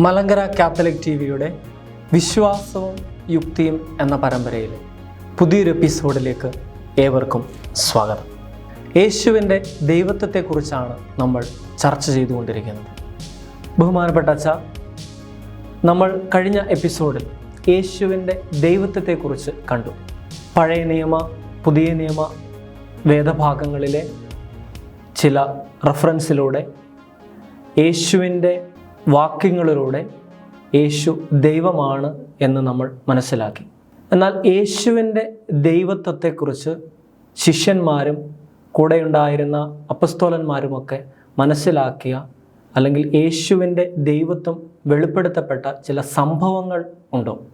Malankara Catholic T വിയുടെ വിശ്വാസവും യുക്തിയും എന്ന പരമ്പരയിലെ പുതിയൊരു എപ്പിസോഡിലേക്ക് ഏവർക്കും സ്വാഗതം. യേശുവിന്റെ ദൈവത്വത്തെക്കുറിച്ചാണ് നമ്മൾ ചർച്ച ചെയ്തുകൊണ്ടിരിക്കുന്നത്. ബഹുമാനപ്പെട്ട അച്ഛ നമ്മൾ കഴിഞ്ഞ എപ്പിസോഡിൽ യേശുവിന്റെ ദൈവത്വത്തെക്കുറിച്ച് കണ്ടു. പഴയ നിയമ പുതിയ നിയമ വേദഭാഗങ്ങളിലെ ചില റഫറൻസിലൂടെ യേശുവിന്റെ വാക്യങ്ങളിലൂടെ യേശു ദൈവമാണ് എന്ന് നമ്മൾ മനസ്സിലാക്കി. എന്നാൽ യേശുവിന്റെ ദൈവത്വത്തെക്കുറിച്ച് ശിഷ്യന്മാരും കൂടെയുണ്ടായിരുന്ന അപ്പസ്തോലന്മാരുമൊക്കെ മനസ്സിലാക്കിയ അല്ലെങ്കിൽ യേശുവിന്റെ ദൈവത്വം വെളിപ്പെടുത്തപ്പെട്ട ചില സംഭവങ്ങൾ ഉണ്ടോ?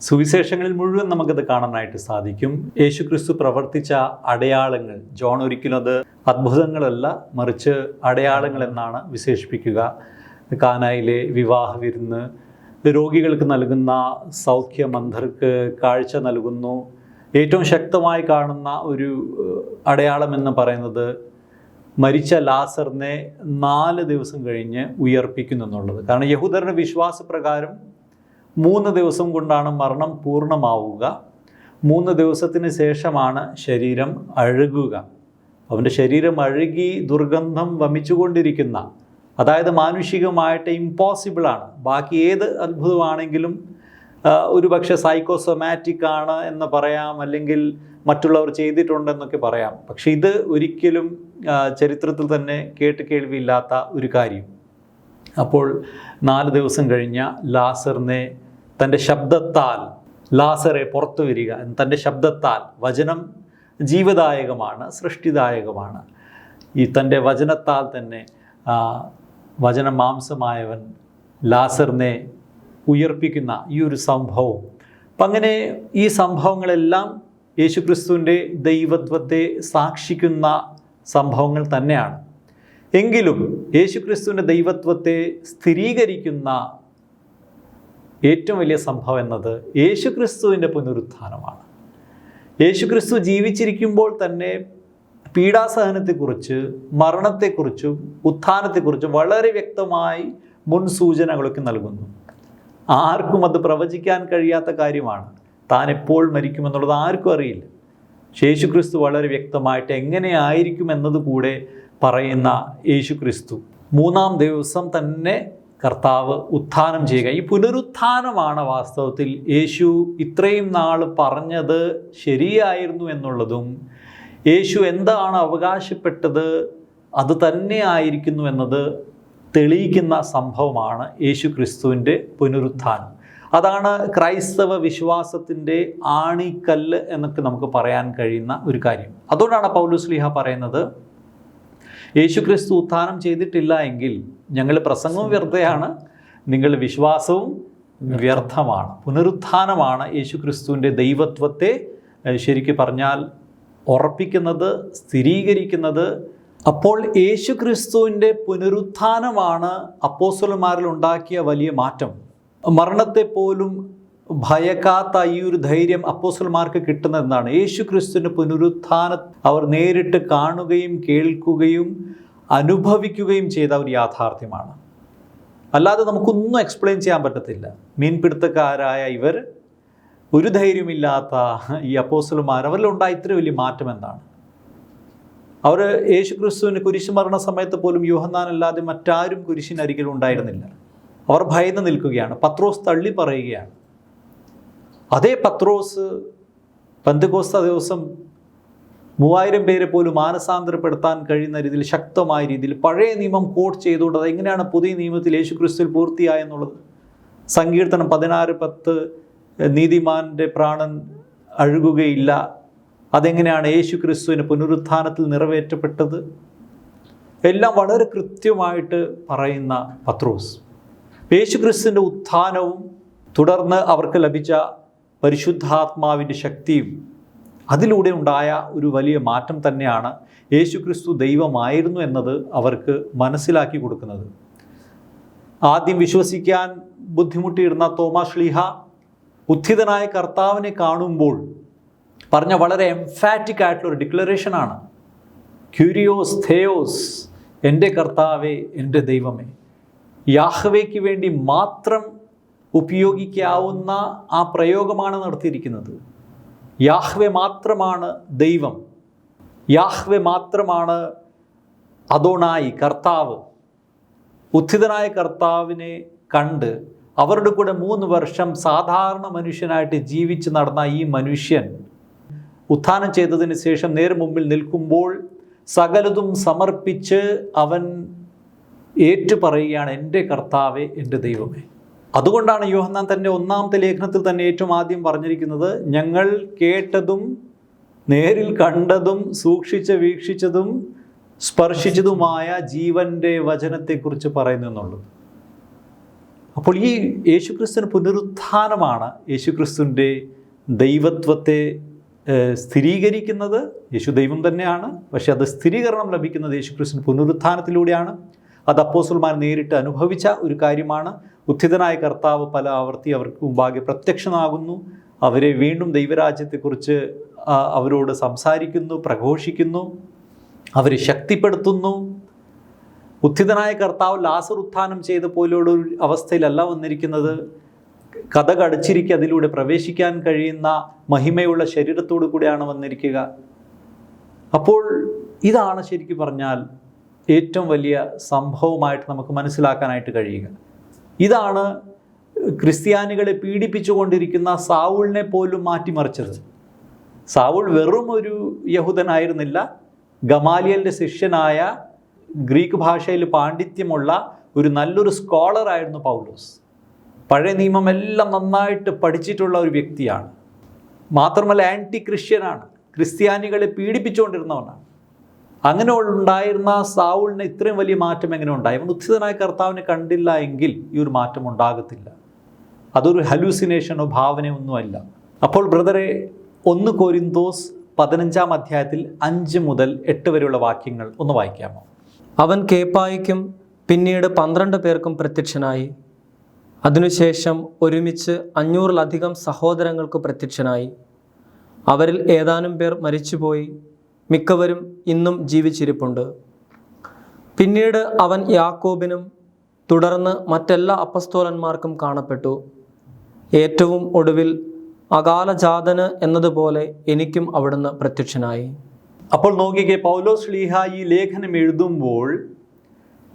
സുവിശേഷങ്ങളിൽ മുഴുവൻ നമുക്കത് കാണാനായിട്ട് സാധിക്കും. യേശു ക്രിസ്തു പ്രവർത്തിച്ച അടയാളങ്ങൾ ജോൺ ഒരിക്കലും അത് അത്ഭുതങ്ങളല്ല മറിച്ച് അടയാളങ്ങൾ എന്നാണ് വിശേഷിപ്പിക്കുക. കാനായിലെ വിവാഹ വിരുന്ന്. രോഗികൾക്ക് നൽകുന്ന സൗഖ്യ മന്ധർക്ക് കാഴ്ച നൽകുന്നു. ഏറ്റവും ശക്തമായി കാണുന്ന ഒരു അടയാളം എന്ന് പറയുന്നത് മരിച്ച ലാസറിനെ നാല് ദിവസം കഴിഞ്ഞ് ഉയർപ്പിക്കുന്നു എന്നുള്ളത്. കാരണം യഹൂദരുടെ വിശ്വാസപ്രകാരം മൂന്ന് ദിവസം കൊണ്ടാണ് മരണം പൂർണമാവുക. മൂന്ന് ദിവസത്തിന് ശേഷമാണ് ശരീരം അഴുകുക. അവന്റെ ശരീരം അഴുകി ദുർഗന്ധം വമിച്ചുകൊണ്ടിരിക്കുന്ന അതായത് മാനുഷികമായിട്ട് ഇമ്പോസിബിളാണ് ബാക്കി ഏത് അത്ഭുതമാണെങ്കിലും ഒരു പക്ഷേ സൈക്കോസൊമാറ്റിക് ആണ് എന്ന് പറയാം അല്ലെങ്കിൽ മറ്റുള്ളവർ ചെയ്തിട്ടുണ്ടെന്നൊക്കെ പറയാം. പക്ഷെ ഇത് ഒരിക്കലും ചരിത്രത്തിൽ തന്നെ കേട്ട് കേൾവിയില്ലാത്ത ഒരു കാര്യം. അപ്പോൾ നാല് ദിവസം കഴിഞ്ഞ ലാസറിനെ തന്റെ ശബ്ദത്താൽ ലാസറെ പുറത്തു വരിക തന്റെ ശബ്ദത്താൽ വചനം ജീവദായകമാണ് സൃഷ്ടിദായകമാണ്. ഈ തന്റെ വചനത്താൽ തന്നെ ആ, വചന മാംസമായവൻ ലാസറിനെ ഉയർപ്പിക്കുന്ന ഈ ഒരു സംഭവം. അപ്പം അങ്ങനെ ഈ സംഭവങ്ങളെല്ലാം യേശുക്രിസ്തുവിന്റെ ദൈവത്വത്തെ സാക്ഷിക്കുന്ന സംഭവങ്ങൾ തന്നെയാണ്. എങ്കിലും യേശുക്രിസ്തുവിന്റെ ദൈവത്വത്തെ സ്ഥിരീകരിക്കുന്ന ഏറ്റവും വലിയ സംഭവം എന്നത് യേശുക്രിസ്തുവിന്റെ പുനരുത്ഥാനമാണ്. യേശുക്രിസ്തു ജീവിച്ചിരിക്കുമ്പോൾ തന്നെ പീഡാസഹനത്തെക്കുറിച്ച് മരണത്തെക്കുറിച്ചും ഉത്ഥാനത്തെക്കുറിച്ചും വളരെ വ്യക്തമായി മുൻസൂചനകളൊക്കെ നൽകുന്നു. ആർക്കും അത് പ്രവചിക്കാൻ കഴിയാത്ത കാര്യമാണ്. താൻ എപ്പോൾ മരിക്കുമെന്നുള്ളത് ആർക്കും അറിയില്ല. യേശുക്രിസ്തു വളരെ വ്യക്തമായിട്ട് എങ്ങനെയായിരിക്കും എന്നത് കൂടെ പറയുന്ന യേശുക്രിസ്തു. മൂന്നാം ദിവസം തന്നെ കർത്താവ് ഉത്ഥാനം ചെയ്യുക. ഈ പുനരുത്ഥാനമാണ് വാസ്തവത്തിൽ യേശു ഇത്രയും നാൾ പറഞ്ഞത് ശരിയായിരുന്നു എന്നുള്ളതും യേശു എന്താണ് അവകാശപ്പെട്ടത്? അത് തന്നെ ആയിരിക്കുന്നു എന്നത് തെളിയിക്കുന്ന സംഭവമാണ് യേശു ക്രിസ്തുവിന്റെ പുനരുത്ഥാനം. അതാണ് ക്രൈസ്തവ വിശ്വാസത്തിന്റെ ആണിക്കല്ല് എന്നൊക്കെ നമുക്ക് പറയാൻ കഴിയുന്ന ഒരു കാര്യം. അതുകൊണ്ടാണ് പൗലുസ്ലിഹ പറയുന്നത് യേശു ക്രിസ്തു ഉത്ഥാനം ചെയ്തിട്ടില്ല എങ്കിൽ ഞങ്ങൾ പ്രസംഗവും വ്യർത്ഥയാണ് നിങ്ങൾ വിശ്വാസവും വ്യർത്ഥമാണ്. പുനരുത്ഥാനമാണ് യേശു ക്രിസ്തുവിന്റെ ദൈവത്വത്തെ ശരിക്കു ശരിക്ക് പറഞ്ഞാൽ ഉറപ്പിക്കുന്നത് സ്ഥിരീകരിക്കുന്നത് അപ്പോൾ യേശു ക്രിസ്തുവിന്റെ പുനരുത്ഥാനമാണ് അപ്പോസ്വലന്മാരിൽ ഉണ്ടാക്കിയ വലിയ മാറ്റം. മരണത്തെ പോലും ഭയക്കാത്ത ഈ ഒരു ധൈര്യം അപ്പോസ്തലന്മാർക്ക് കിട്ടുന്നതെന്നാണ് യേശു ക്രിസ്തുവിന്റെ പുനരുത്ഥാന അവർ നേരിട്ട് കാണുകയും കേൾക്കുകയും അനുഭവിക്കുകയും ചെയ്ത ഒരു യാഥാർത്ഥ്യമാണ്. അല്ലാതെ നമുക്കൊന്നും എക്സ്പ്ലെയിൻ ചെയ്യാൻ പറ്റത്തില്ല. മീൻപിടുത്തക്കാരായ ഇവർ ഒരു ധൈര്യമില്ലാത്ത ഈ അപ്പോസ്റ്റലുമാർ അവരിലുണ്ടായ ഇത്ര വലിയ മാറ്റം എന്താണ്? അവർ യേശു ക്രിസ്തുവിന് കുരിശ് മരണ സമയത്ത് പോലും യോഹന്നാൻ അല്ലാതെ മറ്റാരും കുരിശിനരികിൽ ഉണ്ടായിരുന്നില്ല. അവർ ഭയന്ന് നിൽക്കുകയാണ് പത്രോസ് തള്ളി പറയുകയാണ്. അതേ പത്രോസ് പന്തുകോസ്ത ദിവസം മൂവായിരം പേരെ പോലും മാനസാന്തരപ്പെടുത്താൻ കഴിയുന്ന രീതിയിൽ ശക്തമായ രീതിയിൽ പഴയ നിയമം കോട്ട് ചെയ്തുകൊണ്ട് അത് എങ്ങനെയാണ് പുതിയ നിയമത്തിൽ യേശു ക്രിസ്തുവിൽ പൂർത്തിയായെന്നുള്ളത്? സങ്കീർത്തനം പതിനാറ് പത്ത് നീതിമാന്റെ പ്രാണൻ അഴുകുകയില്ല. അതെങ്ങനെയാണ് യേശു ക്രിസ്തുവിന് പുനരുത്ഥാനത്തിൽ നിറവേറ്റപ്പെട്ടത്? എല്ലാം വളരെ കൃത്യമായിട്ട് പറയുന്ന പത്രോസ്. യേശു ക്രിസ്തുവിന്റെ ഉത്ഥാനവും തുടർന്ന് അവർക്ക് ലഭിച്ച പരിശുദ്ധാത്മാവിന്റെ ശക്തിയും അതിലൂടെ ഉണ്ടായ ഒരു വലിയ മാറ്റം തന്നെയാണ് യേശു ക്രിസ്തു ദൈവമായിരുന്നു എന്നത് അവർക്ക് മനസ്സിലാക്കി കൊടുക്കുന്നത്. ആദ്യം വിശ്വസിക്കാൻ ബുദ്ധിമുട്ടിയിരുന്ന തോമാ ശ്ലീഹ ഉത്ഥിതനായ കർത്താവിനെ കാണുമ്പോൾ പറഞ്ഞ വളരെ എംഫാറ്റിക് ആയിട്ടുള്ള ഒരു ഡിക്ലറേഷനാണ് ക്യൂരിയോസ് തേയോസ് എന്റെ കർത്താവേ എന്റെ ദൈവമേ യാഹ്വയ്ക്ക് വേണ്ടി മാത്രം ഉപയോഗിക്കാവുന്ന ആ പ്രയോഗമാണ് നടത്തിയിരിക്കുന്നത്. യാഹ്വെ മാത്രമാണ് ദൈവം. യാഹ്വെ മാത്രമാണ് അതോണായി കർത്താവ്. ഉത്ഥിതനായ കർത്താവിനെ കണ്ട് അവരുടെ കൂടെ മൂന്ന് വർഷം സാധാരണ മനുഷ്യനായിട്ട് ജീവിച്ച് നടന്ന ഈ മനുഷ്യൻ ഉത്ഥാനം ചെയ്തതിന് ശേഷം നേരെ മുമ്പിൽ നിൽക്കുമ്പോൾ സകലതും സമർപ്പിച്ച് അവൻ ഏറ്റുപറയുകയാണ് എന്റെ കർത്താവെ എന്റെ ദൈവമേ. അതുകൊണ്ടാണ് യോഹന്നാൻ തന്റെ ഒന്നാമത്തെ ലേഖനത്തിൽ തന്നെ ഏറ്റവും ആദ്യം പറഞ്ഞിരിക്കുന്നത് ഞങ്ങൾ കേട്ടതും നേരിൽ കണ്ടതും സൂക്ഷിച്ച് വീക്ഷിച്ചതും സ്പർശിച്ചതുമായ ജീവന്റെ വചനത്തെക്കുറിച്ച് പറയുന്നു എന്നുള്ളത്. അപ്പോൾ ഈ യേശുക്രിസ്തുവിന് പുനരുത്ഥാനമാണ് യേശുക്രിസ്തുവിന്റെ ദൈവത്വത്തെ സ്ഥിരീകരിക്കുന്നത്. യേശു ദൈവം തന്നെയാണ്. പക്ഷെ അത് സ്ഥിരീകരണം ലഭിക്കുന്നത് യേശുക്രിസ്തു പുനരുത്ഥാനത്തിലൂടെയാണ്. അത് അപ്പോസുൽമാർ നേരിട്ട് അനുഭവിച്ച ഒരു കാര്യമാണ്. ഉത്ഥിതനായ കർത്താവ് പല ആവർത്തി അവർക്ക് മുമ്പാകെ പ്രത്യക്ഷനാകുന്നു. അവരെ വീണ്ടും ദൈവരാജ്യത്തെക്കുറിച്ച് അവരോട് സംസാരിക്കുന്നു പ്രഘോഷിക്കുന്നു. അവരെ ശക്തിപ്പെടുത്തുന്നു. ഉത്ഥിതനായ കർത്താവ് ലാസർ ഉത്ഥാനം ചെയ്ത പോലെയുള്ള ഒരു അവസ്ഥയിലല്ല വന്നിരിക്കുന്നത്. കഥ കടച്ചിരിക്കെ അതിലൂടെ പ്രവേശിക്കാൻ കഴിയുന്ന മഹിമയുള്ള ശരീരത്തോടു കൂടിയാണ് വന്നിരിക്കുക. അപ്പോൾ ഇതാണ് ശരിക്കും പറഞ്ഞാൽ ഏറ്റവും വലിയ സംഭവമായിട്ട് നമുക്ക് മനസ്സിലാക്കാനായിട്ട് കഴിയുക. ഇതാണ് ക്രിസ്ത്യാനികളെ പീഡിപ്പിച്ചുകൊണ്ടിരിക്കുന്ന സാവുളിനെ പോലും മാറ്റിമറിച്ചത്. സാവുൾ വെറും ഒരു യഹൂദനായിരുന്നില്ല ഗമാലിയലിന്റെ ശിഷ്യനായ ഗ്രീക്ക് ഭാഷയിൽ പാണ്ഡിത്യമുള്ള ഒരു നല്ലൊരു സ്കോളറായിരുന്നു പൗലോസ്. പഴയ നിയമം എല്ലാം നന്നായിട്ട് പഠിച്ചിട്ടുള്ള ഒരു വ്യക്തിയാണ്. മാത്രമല്ല ആന്റി ക്രിസ്ത്യനാണ് ക്രിസ്ത്യാനികളെ പീഡിപ്പിച്ചുകൊണ്ടിരുന്നവനാണ്. അങ്ങനെ ഉണ്ടായിരുന്ന സാവുളിന് ഇത്രയും വലിയ മാറ്റം എങ്ങനെ ഉണ്ടായി? അവൻ ഉത്ഥിതനായ കർത്താവിനെ കണ്ടില്ല എങ്കിൽ ഈ ഒരു മാറ്റം ഉണ്ടാകത്തില്ല. അതൊരു ഹലൂസിനേഷനോ ഭാവനയോ ഒന്നുമല്ല. അപ്പോൾ ബ്രദറെ ഒന്ന് കോരിന്തോസ് പതിനഞ്ചാം അധ്യായത്തിൽ അഞ്ച് മുതൽ എട്ട് വരെയുള്ള വാക്യങ്ങൾ ഒന്ന് വായിക്കാമോ? അവൻ കേപ്പായിക്കും പിന്നീട് പന്ത്രണ്ട് പേർക്കും പ്രത്യക്ഷനായി. അതിനുശേഷം ഒരുമിച്ച് അഞ്ഞൂറിലധികം സഹോദരങ്ങൾക്ക് പ്രത്യക്ഷനായി. അവരിൽ ഏതാനും പേർ മരിച്ചുപോയി മിക്കവരും ഇന്നും ജീവിച്ചിരിപ്പുണ്ട്. പിന്നീട് അവൻ യാക്കോബിനും തുടർന്ന് മറ്റെല്ലാ അപ്പസ്തോലന്മാർക്കും കാണപ്പെട്ടു. ഏറ്റവും ഒടുവിൽ അകാലജാതന് എന്നതുപോലെ എനിക്കും അവിടുന്ന് പ്രത്യക്ഷനായി. അപ്പോൾ നോക്കിക്കേ പൗലോസ് ശ്ലീഹ ഈ ലേഖനം എഴുതുമ്പോൾ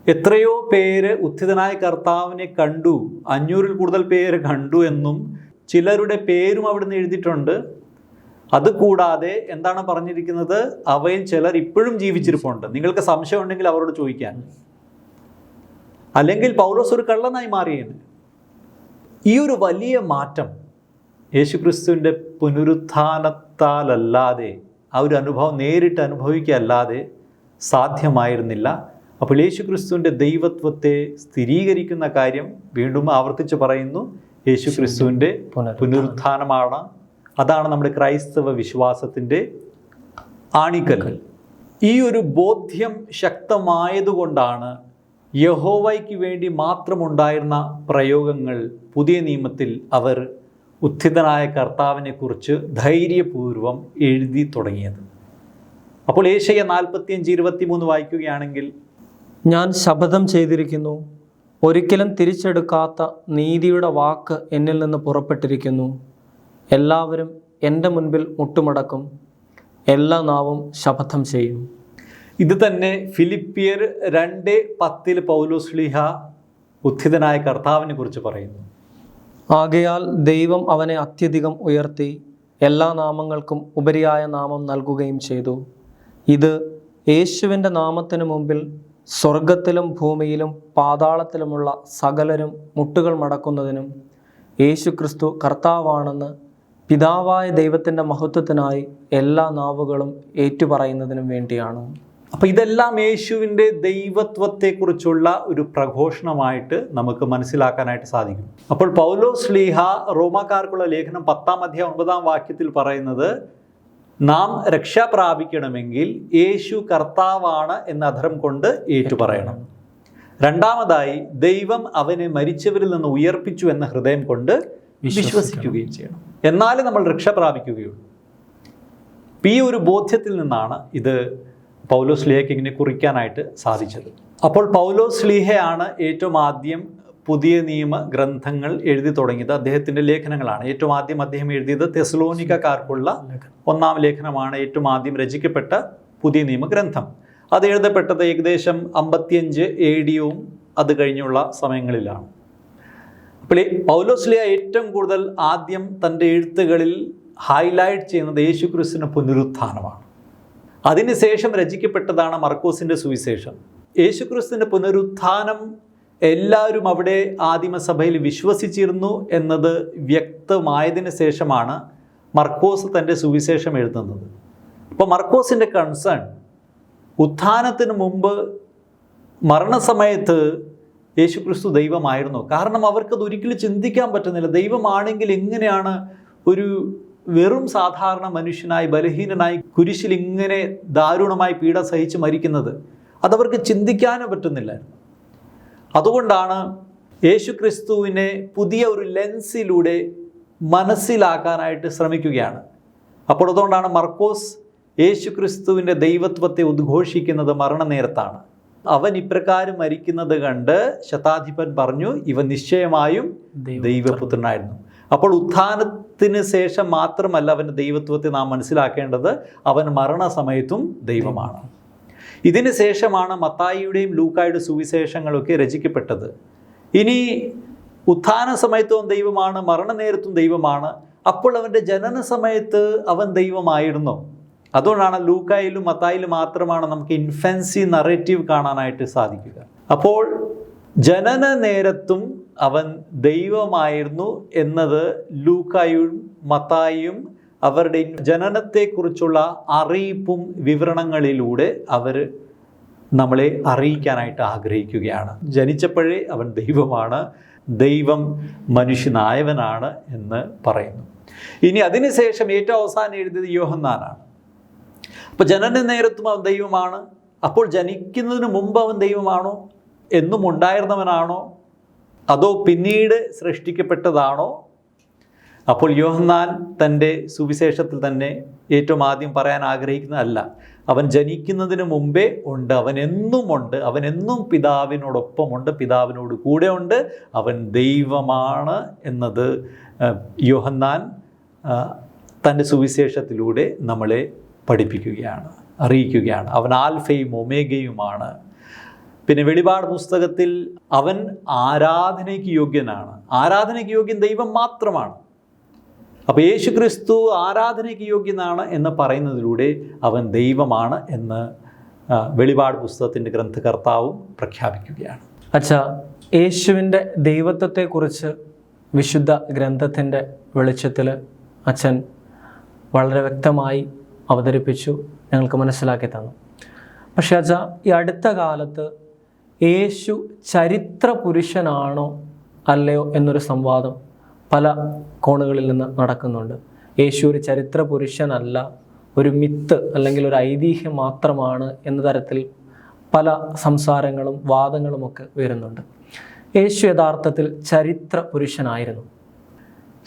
എത്രയോ പേര് ഉത്ഥിതനായ കർത്താവിനെ കണ്ടു അഞ്ഞൂറിൽ കൂടുതൽ പേര് കണ്ടു എന്നും ചിലരുടെ പേരും അവിടുന്ന് എഴുതിയിട്ടുണ്ട്. അതുകൂടാതെ എന്താണ് പറഞ്ഞിരിക്കുന്നത്? അവയിൽ ചിലർ ഇപ്പോഴും ജീവിച്ചിരിപ്പുണ്ട്. നിങ്ങൾക്ക് സംശയം ഉണ്ടെങ്കിൽ അവരോട് ചോദിക്കാൻ. അല്ലെങ്കിൽ പൗലോസ് ഒരു കള്ളനായി മാറിയാണ് ഈ ഒരു വലിയ മാറ്റം യേശുക്രിസ്തുവിന്റെ പുനരുത്ഥാനത്താലല്ലാതെ ആ ഒരു അനുഭവം നേരിട്ട് അനുഭവിക്കുകയല്ലാതെ സാധ്യമായിരുന്നില്ല. അപ്പോൾ യേശുക്രിസ്തുവിന്റെ ദൈവത്വത്തെ സ്ഥിരീകരിക്കുന്ന കാര്യം വീണ്ടും ആവർത്തിച്ച് പറയുന്നു. യേശുക്രിസ്തുവിന്റെ പുനരുത്ഥാനം. പുനരുത്ഥാനമാണ്. അതാണ് നമ്മുടെ ക്രൈസ്തവ വിശ്വാസത്തിന്റെ ആണിക്കൽ. ഈ ഒരു ബോധ്യം ശക്തമായതുകൊണ്ടാണ് യഹോവയ്ക്ക് വേണ്ടി മാത്രമുണ്ടായിരുന്ന പ്രയോഗങ്ങൾ പുതിയ നിയമത്തിൽ അവർ ഉത്ഥിതനായ കർത്താവിനെക്കുറിച്ച് ധൈര്യപൂർവം എഴുതി തുടങ്ങിയത്. അപ്പോൾ ഏഷ്യ നാൽപ്പത്തിയഞ്ച് ഇരുപത്തിമൂന്ന് വായിക്കുകയാണെങ്കിൽ ഞാൻ ശപഥം ചെയ്തിരിക്കുന്നു. ഒരിക്കലും തിരിച്ചെടുക്കാത്ത നീതിയുടെ വാക്ക് എന്നിൽ നിന്ന് പുറപ്പെട്ടിരിക്കുന്നു. എല്ലാവരും എന്റെ മുൻപിൽ മുട്ടുമടക്കും. എല്ലാ നാവും ശപഥം ചെയ്യും. ഇത് തന്നെ ഫിലിപ്പിയർ രണ്ട് പത്തിൽ പൗലോസ്ലിഹ ഉത്ഥിതനായ കർത്താവിനെ കുറിച്ച് പറയുന്നു. ആകയാൽ ദൈവം അവനെ അത്യധികം ഉയർത്തി എല്ലാ നാമങ്ങൾക്കും ഉപരിയായ നാമം നൽകുകയും ചെയ്തു. ഇത് യേശുവിന്റെ നാമത്തിനു മുമ്പിൽ സ്വർഗത്തിലും ഭൂമിയിലും പാതാളത്തിലുമുള്ള സകലരും മുട്ടുകൾ മടക്കുന്നതിനും യേശു ക്രിസ്തു കർത്താവാണെന്ന് പിതാവായ ദൈവത്തിന്റെ മഹത്വത്തിനായി എല്ലാ നാവുകളും ഏറ്റുപറയുന്നതിനും വേണ്ടിയാണ്. അപ്പോൾ ഇതെല്ലാം യേശുവിന്റെ ദൈവത്വത്തെക്കുറിച്ചുള്ള ഒരു പ്രഘോഷണമായിട്ട് നമുക്ക് മനസ്സിലാക്കാനായിട്ട് സാധിക്കും. അപ്പോൾ പൗലോ സ്ലീഹ റോമാക്കാർക്കുള്ള ലേഖനം പത്താം അധ്യായം ഒമ്പതാം വാക്യത്തിൽ പറയുന്നത് നാം രക്ഷ പ്രാപിക്കണമെങ്കിൽ യേശു കർത്താവാണ് എന്ന അധരം കൊണ്ട് ഏറ്റുപറയണം. രണ്ടാമതായി ദൈവം അവനെ മരിച്ചവരിൽ നിന്ന് ഉയർപ്പിച്ചു എന്ന ഹൃദയം കൊണ്ട് വിശ്വസിക്കുകയും ചെയ്യണം. എന്നാലേ നമ്മൾ രക്ഷ പ്രാപിക്കുകയുള്ളൂ. ഈ ഒരു ബോധ്യത്തിൽ നിന്നാണ് ഇത് പൗലോസ് ലിഹയ്ക്ക് ഇങ്ങനെ കുറിക്കാനായിട്ട് സാധിച്ചത്. അപ്പോൾ പൗലോസ് ലിഹയാണ് ഏറ്റവും ആദ്യം പുതിയ നിയമ ഗ്രന്ഥങ്ങൾ എഴുതി തുടങ്ങിയത്. അദ്ദേഹത്തിന്റെ ലേഖനങ്ങളാണ്. ഏറ്റവും ആദ്യം അദ്ദേഹം എഴുതിയത് തെസ്ലോനിക്കാർക്കുള്ള ഒന്നാം ലേഖനമാണ് ഏറ്റവും ആദ്യം രചിക്കപ്പെട്ട പുതിയ നിയമ ഗ്രന്ഥം. അത് എഴുതപ്പെട്ടത് ഏകദേശം അമ്പത്തിയഞ്ച് എ ഡിയും അത് കഴിഞ്ഞുള്ള സമയങ്ങളിലാണ്. അപ്പോൾ പൗലോസ്ലിയ ഏറ്റവും കൂടുതൽ ആദ്യം തന്റെ എഴുത്തുകളിൽ ഹൈലൈറ്റ് ചെയ്യുന്നത് യേശുക്രിസ്തുവിന്റെ പുനരുത്ഥാനമാണ് അതിനുശേഷം രചിക്കപ്പെട്ടതാണ് മർക്കോസിന്റെ സുവിശേഷം. യേശുക്രിസ്തുവിന്റെ പുനരുത്ഥാനം എല്ലാവരും അവിടെ ആദിമസഭയിൽ വിശ്വസിച്ചിരുന്നു എന്നത് വ്യക്തമായതിന് ശേഷമാണ് മർക്കോസ് തന്റെ സുവിശേഷം എഴുതുന്നത്. അപ്പോൾ മർക്കോസിന്റെ കൺസേൺ ഉത്ഥാനത്തിന് മുമ്പ് മരണസമയത്ത് യേശുക്രിസ്തു ദൈവമായിരുന്നു. കാരണം അവർക്കത് ഒരിക്കലും ചിന്തിക്കാൻ പറ്റുന്നില്ല. ദൈവമാണെങ്കിൽ എങ്ങനെയാണ് ഒരു വെറും സാധാരണ മനുഷ്യനായി ബലഹീനനായി കുരിശിൽ ഇങ്ങനെ ദാരുണമായി പീഡ സഹിച്ച് മരിക്കുന്നത് അതവർക്ക് ചിന്തിക്കാനും പറ്റുന്നില്ലായിരുന്നു. അതുകൊണ്ടാണ് യേശു ക്രിസ്തുവിനെ പുതിയ ഒരു ലെൻസിലൂടെ മനസ്സിലാക്കാനായിട്ട് ശ്രമിക്കുകയാണ്. അപ്പോൾ അതുകൊണ്ടാണ് മർക്കോസ് യേശു ക്രിസ്തുവിന്റെ ദൈവത്വത്തെ ഉദ്ഘോഷിക്കുന്നത് മരണനേരത്താണ്. അവൻ ഇപ്രകാരം മരിക്കുന്നത് കണ്ട് ശതാധിപൻ പറഞ്ഞു ഇവ നിശ്ചയമായും ദൈവപുത്രനായിരുന്നു. അപ്പോൾ ഉത്ഥാനത്തിന് ശേഷം മാത്രമല്ല അവന്റെ ദൈവത്വത്തെ നാം മനസ്സിലാക്കേണ്ടത് അവൻ മരണസമയത്തും ദൈവമാണ്. ഇതിന് ശേഷമാണ് മത്തായിയുടെയും ലൂക്കായുടെ സുവിശേഷങ്ങളൊക്കെ രചിക്കപ്പെട്ടത്. ഇനി ഉത്ഥാന സമയത്തും ദൈവമാണ് മരണനേരത്തും ദൈവമാണ്. അപ്പോൾ അവന്റെ ജനന സമയത്ത് അവൻ ദൈവമായിരുന്നു. അതുകൊണ്ടാണ് ലൂക്കായിലും മത്തായിലും മാത്രമാണ് നമുക്ക് ഇൻഫൻസി നറേറ്റീവ് കാണാനായിട്ട് സാധിക്കുക. അപ്പോൾ ജനന നേരത്തും അവൻ ദൈവമായിരുന്നു എന്നത് ലൂക്കായും മത്തായും അവരുടെ ജനനത്തെക്കുറിച്ചുള്ള അറിയിപ്പും വിവരണങ്ങളിലൂടെ അവർ നമ്മളെ അറിയിക്കാനായിട്ട് ആഗ്രഹിക്കുകയാണ്. ജനിച്ചപ്പോഴേ അവൻ ദൈവമാണ് ദൈവം മനുഷ്യനായവനാണ് എന്ന് പറയുന്നു. ഇനി അതിനുശേഷം ഏറ്റവും അവസാനം എഴുതിയത് യോഹന്നാനാണ്. അപ്പോൾ ജനന നേരത്തും അവൻ ദൈവമാണ് അപ്പോൾ ജനിക്കുന്നതിന് മുമ്പ് അവൻ ദൈവമാണോ? എന്നും ഉണ്ടായിരുന്നവനാണോ? അതോ പിന്നീട് സൃഷ്ടിക്കപ്പെട്ടതാണോ? അപ്പോൾ യോഹന്നാൻ തന്റെ സുവിശേഷത്തിൽ തന്നെ ഏറ്റവും ആദ്യം പറയാൻ ആഗ്രഹിക്കുന്നതല്ല. അവൻ ജനിക്കുന്നതിന് മുമ്പേ ഉണ്ട് അവൻ എന്നും ഉണ്ട് അവൻ എന്നും പിതാവിനോടൊപ്പമുണ്ട് പിതാവിനോട് കൂടെ ഉണ്ട് അവൻ ദൈവമാണ് എന്നത് യോഹന്നാൻ തന്റെ സുവിശേഷത്തിലൂടെ നമ്മളെ പഠിപ്പിക്കുകയാണ് അറിയിക്കുകയാണ്. അവൻ ആൽഫയും ഒമേഗയുമാണ്. പിന്നെ വെളിപാട് പുസ്തകത്തിൽ അവൻ ആരാധനയ്ക്ക് യോഗ്യനാണ്. ആരാധനയ്ക്ക് യോഗ്യൻ ദൈവം മാത്രമാണ്. അപ്പോൾ യേശു ക്രിസ്തു ആരാധനയ്ക്ക് യോഗ്യനാണ് എന്ന് പറയുന്നതിലൂടെ അവൻ ദൈവമാണ് എന്ന് വെളിപാട് പുസ്തകത്തിന്റെ ഗ്രന്ഥകർത്താവും പ്രഖ്യാപിക്കുകയാണ്. അച്ഛാ യേശുവിന്റെ ദൈവത്വത്തെക്കുറിച്ച് വിശുദ്ധ ഗ്രന്ഥത്തിന്റെ വെളിച്ചത്തിൽ അച്ഛൻ വളരെ വ്യക്തമായി അവതരിപ്പിച്ചു ഞങ്ങൾക്ക് മനസ്സിലാക്കി തന്നു. പക്ഷേ അച്ഛാ ഈ അടുത്ത കാലത്ത് യേശു ചരിത്ര പുരുഷനാണോ അല്ലയോ എന്നൊരു സംവാദം പല കോണുകളിൽ നിന്ന് നടക്കുന്നുണ്ട്. യേശു ഒരു ചരിത്ര പുരുഷനല്ല ഒരു മിത്ത് അല്ലെങ്കിൽ ഒരു ഐതിഹ്യം മാത്രമാണ് എന്ന തരത്തിൽ പല സംസാരങ്ങളും വാദങ്ങളുമൊക്കെ വരുന്നുണ്ട്. യേശു യഥാർത്ഥത്തിൽ ചരിത്ര പുരുഷനായിരുന്നു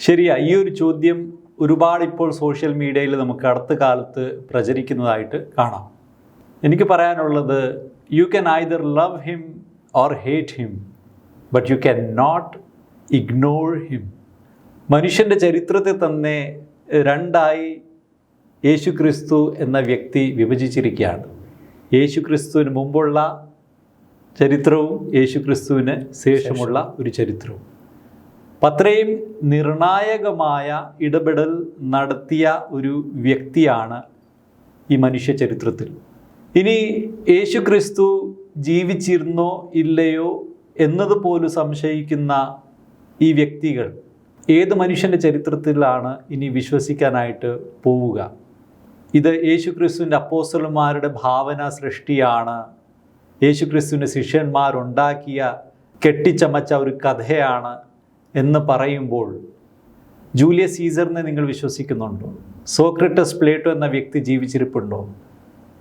ശരിയാ ഈ ഒരു ചോദ്യം ഒരുപാട് ഇപ്പോൾ സോഷ്യൽ മീഡിയയിൽ നമുക്ക് അടുത്ത കാലത്ത് പ്രചരിക്കുന്നതായിട്ട് കാണാം. എനിക്ക് പറയാനുള്ളത് you can either love him or hate him, but you cannot ignore him. മനുഷ്യന്റെ ചരിത്രത്തെ തന്നെ രണ്ടായി യേശു ക്രിസ്തു എന്ന വ്യക്തി വിഭജിച്ചിരിക്കുകയാണ്. യേശു ക്രിസ്തുവിന് മുമ്പുള്ള ചരിത്രവും യേശു ക്രിസ്തുവിന് ശേഷമുള്ള ഒരു ചരിത്രവും. അത്രയും നിർണായകമായ ഇടപെടൽ നടത്തിയ ഒരു വ്യക്തിയാണ് ഈ മനുഷ്യ ചരിത്രത്തിൽ. ഇനി യേശു ക്രിസ്തു ജീവിച്ചിരുന്നോ ഇല്ലയോ എന്നതുപോലും സംശയിക്കുന്ന ഈ വ്യക്തികൾ ഏത് മനുഷ്യന്റെ ചരിത്രത്തിലാണ് ഇനി വിശ്വസിക്കാനായിട്ട് പോവുക? ഇത് യേശു ക്രിസ്തുവിന്റെ അപ്പോസലന്മാരുടെ ഭാവന സൃഷ്ടിയാണ്. യേശു ക്രിസ്തുവിന്റെ ശിഷ്യന്മാരുണ്ടാക്കിയ കെട്ടിച്ചമച്ച ഒരു കഥയാണ് എന്ന് പറയുമ്പോൾ ജൂലിയസ് സീസറിനെ നിങ്ങൾ വിശ്വസിക്കുന്നുണ്ടോ? സോക്രട്ടസ് പ്ലേറ്റോ എന്ന വ്യക്തി ജീവിച്ചിരിപ്പുണ്ടോ?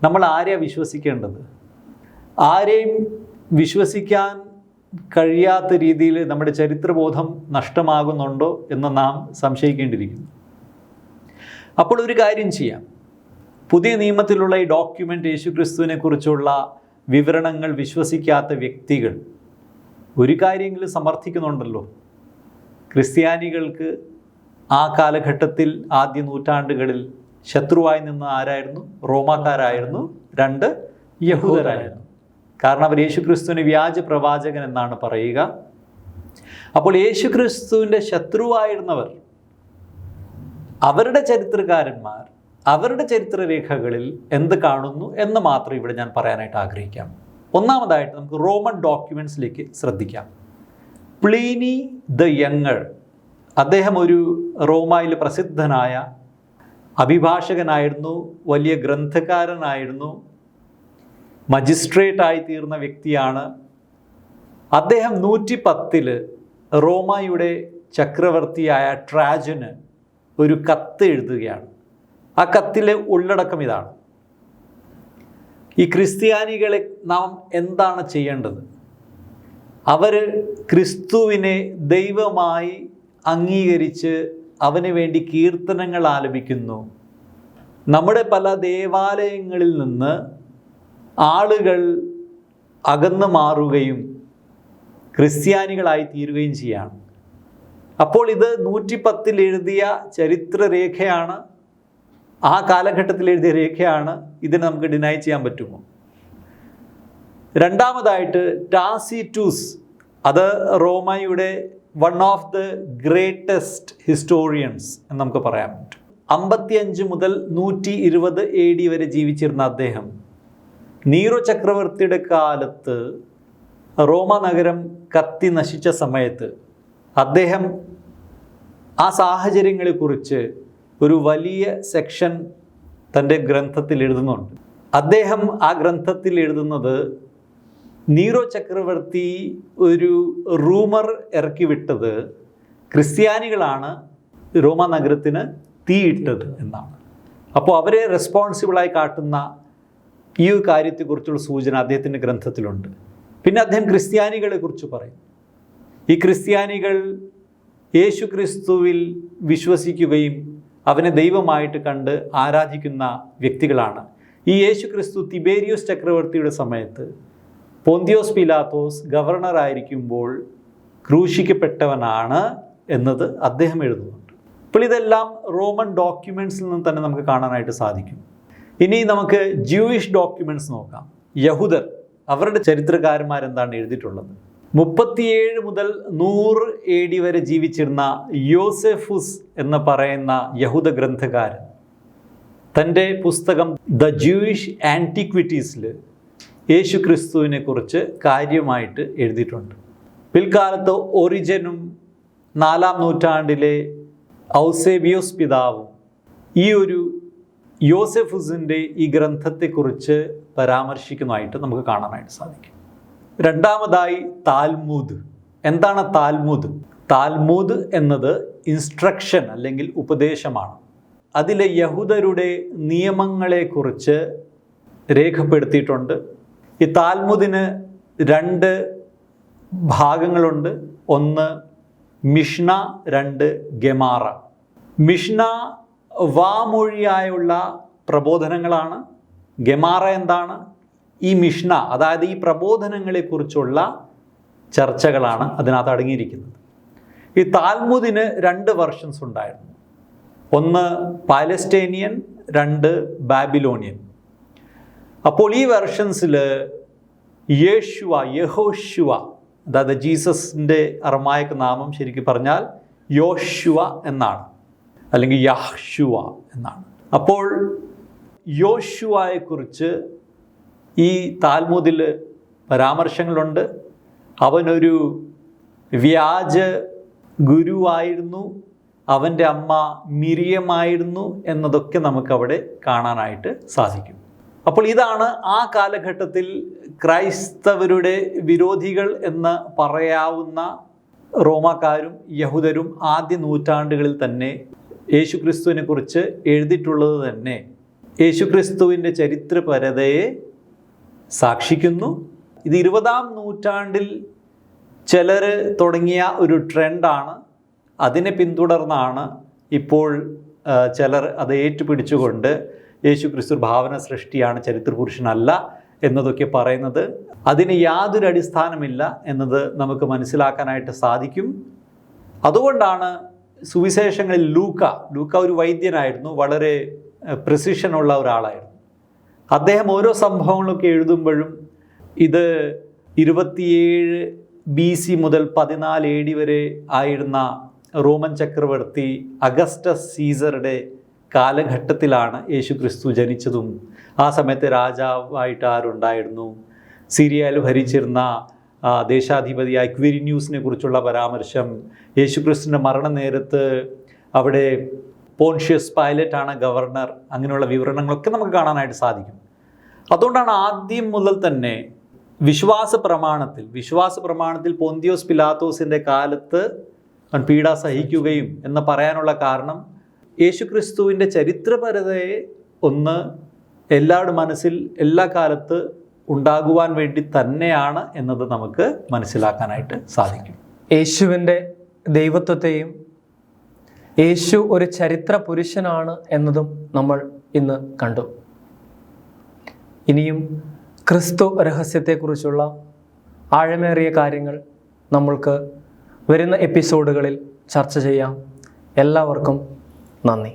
നമ്മൾ ആരെയാ വിശ്വസിക്കേണ്ടത്? ആരെയും വിശ്വസിക്കാൻ കഴിയാത്ത രീതിയിൽ നമ്മുടെ ചരിത്രബോധം നഷ്ടമാകുന്നുണ്ടോ എന്ന് നാം സംശയിക്കേണ്ടിയിരിക്കുന്നു. അപ്പോൾ ഒരു കാര്യം ചെയ്യാം. പുതിയ നിയമത്തിലുള്ള ഈ ഡോക്യുമെന്റ് യേശുക്രിസ്തുവിനെ കുറിച്ചുള്ള വിവരണങ്ങൾ വിശ്വസിക്കാത്ത വ്യക്തികൾ ഒരു കാര്യമെങ്കിലും സമർത്ഥിക്കുന്നുണ്ടല്ലോ. ക്രിസ്ത്യാനികൾക്ക് ആ കാലഘട്ടത്തിൽ ആദ്യ നൂറ്റാണ്ടുകളിൽ ശത്രുവായി നിന്ന ആരായിരുന്നു? റോമാക്കാരായിരുന്നു. രണ്ട് യഹൂദരായിരുന്നു. കാരണം അവർ യേശുക്രിസ്തുവിന് വ്യാജ പ്രവാചകൻ എന്നാണ് പറയുക. അപ്പോൾ യേശുക്രിസ്തുവിന്റെ ശത്രുവായിരുന്നവർ അവരുടെ ചരിത്രകാരന്മാർ അവരുടെ ചരിത്രരേഖകളിൽ എന്ത് കാണുന്നു എന്ന് മാത്രം ഇവിടെ ഞാൻ പറയാനായിട്ട് ആഗ്രഹിക്കാം. ഒന്നാമതായിട്ട് നമുക്ക് റോമൻ ഡോക്യുമെന്റ്സിലേക്ക് ശ്രദ്ധിക്കാം. പ്ലീനി ദ യങ്ങർ അദ്ദേഹം ഒരു റോമയിൽ പ്രസിദ്ധനായ അഭിഭാഷകനായിരുന്നു വലിയ ഗ്രന്ഥകാരനായിരുന്നു മജിസ്ട്രേറ്റ് ആയി തീർന്ന വ്യക്തിയാണ്. അദ്ദേഹം നൂറ്റി പത്തിൽ റോമായുടെ ചക്രവർത്തിയായ ട്രാജന് ഒരു കത്ത് എഴുതുകയാണ്. ആ കത്തിലെ ഉള്ളടക്കം ഇതാണ്. ഈ ക്രിസ്ത്യാനികളെ നാം എന്താണ് ചെയ്യേണ്ടത്? അവർ ക്രിസ്തുവിനെ ദൈവമായി അംഗീകരിച്ച് അവന് വേണ്ടി കീർത്തനങ്ങൾ ആലപിക്കുന്നു. നമ്മുടെ പല ദേവാലയങ്ങളിൽ നിന്ന് ആളുകൾ അകന്നു മാറുകയും ക്രിസ്ത്യാനികളായി തീരുകയും ചെയ്യാണ്. അപ്പോൾ ഇത് നൂറ്റി പത്തിൽ എഴുതിയ ചരിത്രരേഖയാണ്. ആ കാലഘട്ടത്തിൽ എഴുതിയ രേഖയാണ്. ഇതിനെ നമുക്ക് ഡിനൈ ചെയ്യാൻ പറ്റുമോ? രണ്ടാമതായിട്ട് ടാസിറ്റൂസ് അത് റോമയുടെ one of the greatest historians എന്ന് നമുക്ക് പറയാൻ പറ്റും അമ്പത്തിയഞ്ച് മുതൽ നൂറ്റി ഇരുപത് എ ഡി വരെ ജീവിച്ചിരുന്ന അദ്ദേഹം നീറോ ചക്രവർത്തിയുടെ കാലത്ത് റോമ നഗരം കത്തി നശിച്ച സമയത്ത് അദ്ദേഹം ആ സാഹചര്യങ്ങളെക്കുറിച്ച് ഒരു വലിയ സെക്ഷൻ തന്റെ ഗ്രന്ഥത്തിൽ എഴുതുന്നുണ്ട്. അദ്ദേഹം ആ ഗ്രന്ഥത്തിൽ എഴുതുന്നത് നീറോ ചക്രവർത്തി ഒരു റൂമർ ഇറക്കി വിട്ടത് ക്രിസ്ത്യാനികളാണ് റോമ നഗരത്തിന് തീയിട്ടത് എന്നാണ്. അപ്പോൾ അവരെ റെസ്പോൺസിബിളായി കാട്ടുന്ന ഈ ഒരു കാര്യത്തെക്കുറിച്ചുള്ള സൂചന അദ്ദേഹത്തിന്റെ ഗ്രന്ഥത്തിലുണ്ട്. പിന്നെ അദ്ദേഹം ക്രിസ്ത്യാനികളെ കുറിച്ച് പറയും. ഈ ക്രിസ്ത്യാനികൾ യേശു ക്രിസ്തുവിൽ വിശ്വസിക്കുകയും അവനെ ദൈവമായിട്ട് കണ്ട് ആരാധിക്കുന്ന വ്യക്തികളാണ്. ഈ യേശു ക്രിസ്തു തിബേരിയോസ് ചക്രവർത്തിയുടെ സമയത്ത് പോന്തിയോസ് പിലാത്തോസ് ഗവർണറായിരിക്കുമ്പോൾ ക്രൂശിക്കപ്പെട്ടവനാണ് എന്നത് അദ്ദേഹം എഴുതുന്നുണ്ട്. അപ്പോൾ ഇതെല്ലാം റോമൻ ഡോക്യുമെൻസിൽ നിന്ന് തന്നെ നമുക്ക് കാണാനായിട്ട് സാധിക്കും. ഇനി നമുക്ക് ജൂയിഷ് ഡോക്യുമെന്റ്സ് നോക്കാം. യഹൂദർ അവരുടെ ചരിത്രകാരന്മാരെന്താണ് എഴുതിയിട്ടുള്ളത്? മുപ്പത്തിയേഴ് മുതൽ നൂറ് എ ഡി വരെ ജീവിച്ചിരുന്ന യോസെഫുസ് എന്ന് പറയുന്ന യഹൂദ ഗ്രന്ഥകാരൻ തന്റെ പുസ്തകം ദ ജൂയിഷ് ആന്റിക്വിറ്റീസിൽ യേശു ക്രിസ്തുവിനെ കുറിച്ച് കാര്യമായിട്ട് എഴുതിയിട്ടുണ്ട്. പിൽക്കാലത്ത് ഒറിജനും നാലാം നൂറ്റാണ്ടിലെ ഔസേബിയോസ് പിതാവും ഈ ഒരു യോസെഫുസിന്റെ ഈ ഗ്രന്ഥത്തെക്കുറിച്ച് പരാമർശിക്കുന്നതായിട്ട് നമുക്ക് കാണാനായിട്ട് സാധിക്കും. രണ്ടാമതായി താൽമൂദ്. എന്താണ് താൽമൂദ്? താൽമൂദ് എന്നത് ഇൻസ്ട്രക്ഷൻ അല്ലെങ്കിൽ ഉപദേശമാണ്. അതിലെ യഹൂദരുടെ നിയമങ്ങളെക്കുറിച്ച് രേഖപ്പെടുത്തിയിട്ടുണ്ട്. ഈ താൽമുദിന് രണ്ട് ഭാഗങ്ങളുണ്ട്. ഒന്ന് മിഷ്ണ രണ്ട് ഗമാറ. മിഷ്ണ വാമൊഴിയായുള്ള പ്രബോധനങ്ങളാണ്. ഗമാറ എന്താണ്? ഈ മിഷ്ണ അതായത് ഈ പ്രബോധനങ്ങളെക്കുറിച്ചുള്ള ചർച്ചകളാണ് അതിനകത്ത് അടങ്ങിയിരിക്കുന്നത്. ഈ താൽമുദിന് രണ്ട് വെർഷൻസ് ഉണ്ടായിരുന്നു. ഒന്ന് പാലസ്റ്റേനിയൻ രണ്ട് ബാബിലോണിയൻ. അപ്പോൾ ഈ വെർഷൻസിൽ യേശുവ യഹോശുവ അതായത് ജീസസിന്റെ അറമായക്ക് നാമം ശരിക്കും പറഞ്ഞാൽ യോശുവ എന്നാണ്. അല്ലെങ്കിൽ യഹ്ഷുവ എന്നാണ്. അപ്പോൾ യോശുവയെക്കുറിച്ച് ഈ താൽമുദിൽ പരാമർശങ്ങളുണ്ട്. അവനൊരു വ്യാജ ഗുരുവായിരുന്നു. അവന്റെ അമ്മ മിരിയമായിരുന്നു എന്നതൊക്കെ നമുക്കവിടെ കാണാനായിട്ട് സാധിക്കും. അപ്പോൾ ഇതാണ് ആ കാലഘട്ടത്തിൽ ക്രൈസ്തവരുടെ വിരോധികൾ എന്ന് പറയാവുന്ന റോമാക്കാരും യഹൂദരും ആദ്യ നൂറ്റാണ്ടുകളിൽ തന്നെ യേശുക്രിസ്തുവിനെ കുറിച്ച് എഴുതിയിട്ടുള്ളത് തന്നെ. യേശുക്രിസ്തുവിന്റെ ചരിത്രപരതയെ സാക്ഷിക്കുന്നു. ഇത് ഇരുപതാം നൂറ്റാണ്ടിൽ ചിലർ തുടങ്ങിയ ഒരു ട്രെൻഡാണ്. അതിനെ പിന്തുടർന്നാണ് ഇപ്പോൾ ചിലർ അത് ഏറ്റുപിടിച്ചുകൊണ്ട് യേശു ക്രിസ്തു ഭാവന സൃഷ്ടിയാണ് ചരിത്ര പുരുഷനല്ല എന്നതൊക്കെ പറയുന്നത്. അതിന് യാതൊരു അടിസ്ഥാനമില്ല എന്നത് നമുക്ക് മനസ്സിലാക്കാനായിട്ട് സാധിക്കും. അതുകൊണ്ടാണ് സുവിശേഷങ്ങളിൽ ലൂക്ക ലൂക്ക ഒരു വൈദ്യനായിരുന്നു വളരെ പ്രസിഷനുള്ള ഒരാളായിരുന്നു. അദ്ദേഹം ഓരോ സംഭവങ്ങളൊക്കെ എഴുതുമ്പോഴും ഇത് ഇരുപത്തിയേഴ് ബി സി മുതൽ പതിനാല് എ ഡി വരെ ആയിരുന്ന റോമൻ ചക്രവർത്തി അഗസ്റ്റസ് സീസറുടെ കാലഘട്ടത്തിലാണ് യേശു ക്രിസ്തു ജനിച്ചതും. ആ സമയത്ത് രാജാവായിട്ട് ആരുണ്ടായിരുന്നു? സിറിയയിൽ ഭരിച്ചിരുന്ന ദേശാധിപതി ദേശാധിപതിയായ ക്വിരിന്യൂസിനെ കുറിച്ചുള്ള പരാമർശം യേശുക്രിസ്തുവിന്റെ മരണനേരത്ത് അവിടെ പോൺഷ്യസ് പൈലറ്റാണ് ഗവർണർ. അങ്ങനെയുള്ള വിവരണങ്ങളൊക്കെ നമുക്ക് കാണാനായിട്ട് സാധിക്കും. അതുകൊണ്ടാണ് ആദ്യം മുതൽ തന്നെ വിശ്വാസ പ്രമാണത്തിൽ വിശ്വാസ പ്രമാണത്തിൽ പൊന്തിയോസ് പിലാത്തോസിന്റെ കാലത്ത് പീഡ സഹിക്കുകയും എന്ന് പറയാനുള്ള കാരണം യേശുക്രിസ്തുവിന്റെ ചരിത്രപരതയെ ഒന്ന് എല്ലാവരുടെ മനസ്സിൽ എല്ലാ കാലത്ത് ഉണ്ടാകുവാൻ വേണ്ടി തന്നെയാണ് എന്നത് നമുക്ക് മനസ്സിലാക്കാനായിട്ട് സാധിക്കും. യേശുവിന്റെ ദൈവത്വത്തെയും യേശു ഒരു ചരിത്ര പുരുഷനാണ് എന്നതും നമ്മൾ ഇന്ന് കണ്ടു. ഇനിയും ക്രിസ്തു രഹസ്യത്തെക്കുറിച്ചുള്ള ആഴമേറിയ കാര്യങ്ങൾ നമ്മൾക്ക് വരുന്ന എപ്പിസോഡുകളിൽ ചർച്ച ചെയ്യാം. എല്ലാവർക്കും നന്ദി